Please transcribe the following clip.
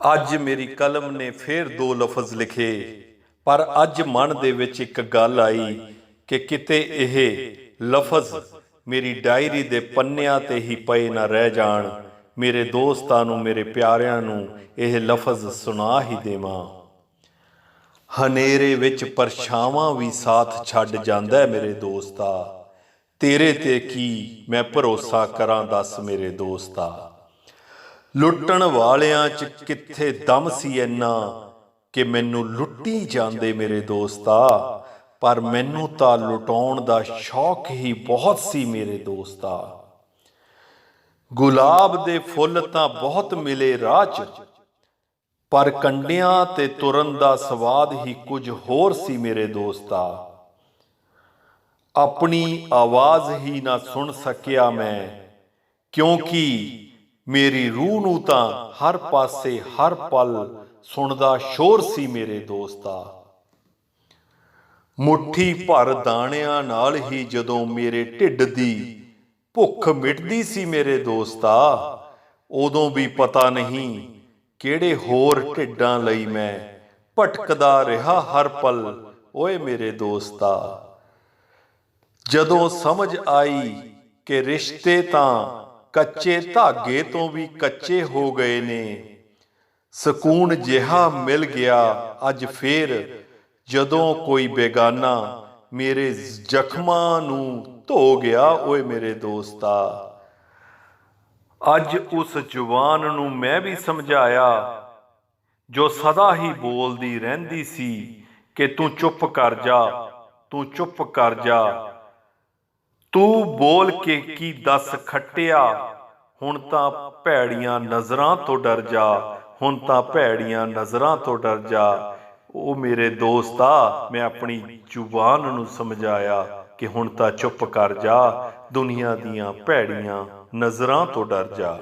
ਅੱਜ ਮੇਰੀ ਕਲਮ ਨੇ ਫੇਰ ਦੋ ਲਫ਼ਜ਼ ਲਿਖੇ, ਪਰ ਅੱਜ ਮਨ ਦੇ ਵਿੱਚ ਇੱਕ ਗੱਲ ਆਈ ਕਿ ਕਿਤੇ ਇਹ ਲਫ਼ਜ਼ ਮੇਰੀ ਡਾਇਰੀ ਦੇ ਪੰਨਿਆਂ ਤੇ ਹੀ ਪਏ ਨਾ ਰਹਿ ਜਾਣ, ਮੇਰੇ ਦੋਸਤਾਂ ਨੂੰ, ਮੇਰੇ ਪਿਆਰਿਆਂ ਨੂੰ ਇਹ ਲਫ਼ਜ਼ ਸੁਣਾ ਹੀ ਦੇਵਾਂ। ਹਨੇਰੇ ਵਿੱਚ ਪਰਛਾਵਾਂ ਵੀ ਸਾਥ ਛੱਡ ਜਾਂਦਾ ਹੈ ਮੇਰੇ ਦੋਸਤਾ, ਤੇਰੇ ਤੇ ਕੀ ਮੈਂ ਭਰੋਸਾ ਕਰਾਂ ਦੱਸ ਮੇਰੇ ਦੋਸਤਾ। ਲੁੱਟਣ ਵਾਲਿਆਂ 'ਚ ਕਿੱਥੇ ਦਮ ਸੀ ਇੰਨਾ ਕਿ ਮੈਨੂੰ ਲੁੱਟੀ ਜਾਂਦੇ ਮੇਰੇ ਦੋਸਤਾ। ਪਰ ਮੈਨੂੰ ਤਾਂ ਲੁਟਾਉਣ ਦਾ ਸ਼ੌਕ ਹੀ ਬਹੁਤ ਸੀ ਮੇਰੇ ਦੋਸਤਾ। ਗੁਲਾਬ ਦੇ ਫੁੱਲ ਤਾਂ ਬਹੁਤ ਮਿਲੇ ਰਾਹ 'ਚ, ਪਰ ਕੰਡਿਆਂ ਤੇ ਤੁਰਨ ਦਾ ਸਵਾਦ ਹੀ ਕੁਝ ਹੋਰ ਸੀ ਮੇਰੇ ਦੋਸਤਾ। ਆਪਣੀ ਆਵਾਜ਼ ਹੀ ਨਾ ਸੁਣ ਸਕਿਆ ਮੈਂ, ਕਿਉਂਕਿ ਮੇਰੀ ਰੂਹ ਨੂੰ ਤਾਂ ਹਰ ਪਾਸੇ ਹਰ ਪਲ ਸੁਣਦਾ ਸ਼ੋਰ ਸੀ ਮੇਰੇ ਦੋਸਤਾ ਮੁੱਠੀ ਭਰ ਦਾਣਿਆਂ ਨਾਲ ਹੀ ਜਦੋਂ ਮੇਰੇ ਢਿੱਡ ਦੀ ਭੁੱਖ ਮਿਟਦੀ ਸੀ ਮੇਰੇ ਦੋਸਤਾ ਉਦੋਂ ਵੀ ਪਤਾ ਨਹੀਂ ਕਿਹੜੇ ਹੋਰ ਢਿੱਡਾਂ ਲਈ ਮੈਂ ਭਟਕਦਾ ਰਿਹਾ ਹਰ ਪਲ, ਓਏ ਮੇਰੇ ਦੋਸਤਾ ਜਦੋਂ ਸਮਝ ਆਈ ਕਿ ਰਿਸ਼ਤੇ ਤਾਂ ਕੱਚੇ ਧਾਗੇ ਤੋਂ ਵੀ ਕੱਚੇ ਹੋ ਗਏ ਨੇ। ਸਕੂਨ ਜਿਹਾ ਮਿਲ ਗਿਆ, ਅੱਜ ਫੇਰ ਜਦੋਂ ਕੋਈ ਬੇਗਾਨਾ ਮੇਰੇ ਜ਼ਖਮਾਂ ਨੂੰ ਧੋ ਗਿਆ, ਓਏ ਮੇਰੇ ਦੋਸਤਾ। ਅੱਜ ਉਸ ਜਵਾਨ ਨੂੰ ਮੈਂ ਵੀ ਸਮਝਾਇਆ, ਜੋ ਸਦਾ ਹੀ ਬੋਲਦੀ ਰਹਿੰਦੀ ਸੀ ਕਿ ਤੂੰ ਚੁੱਪ ਕਰ ਜਾ, ਤੂੰ ਚੁੱਪ ਕਰ ਜਾ। ਤੂੰ ਬੋਲ ਕੇ ਕੀ ਦੱਸ ਖੱਟਿਆ? ਹੁਣ ਤਾਂ ਭੈੜੀਆਂ ਨਜ਼ਰਾਂ ਤੋਂ ਡਰ ਜਾ। ਹੁਣ ਤਾਂ ਭੈੜੀਆਂ ਨਜ਼ਰਾਂ ਤੋਂ ਡਰ ਜਾ। ਉਹ ਮੇਰੇ ਦੋਸਤਾ ਮੈਂ ਆਪਣੀ ਜ਼ੁਬਾਨ ਨੂੰ ਸਮਝਾਇਆ ਕਿ ਹੁਣ ਤਾਂ ਚੁੱਪ ਕਰ ਜਾ। ਦੁਨੀਆ ਦੀਆਂ ਭੈੜੀਆਂ ਨਜ਼ਰਾਂ ਤੋਂ ਡਰ ਜਾ।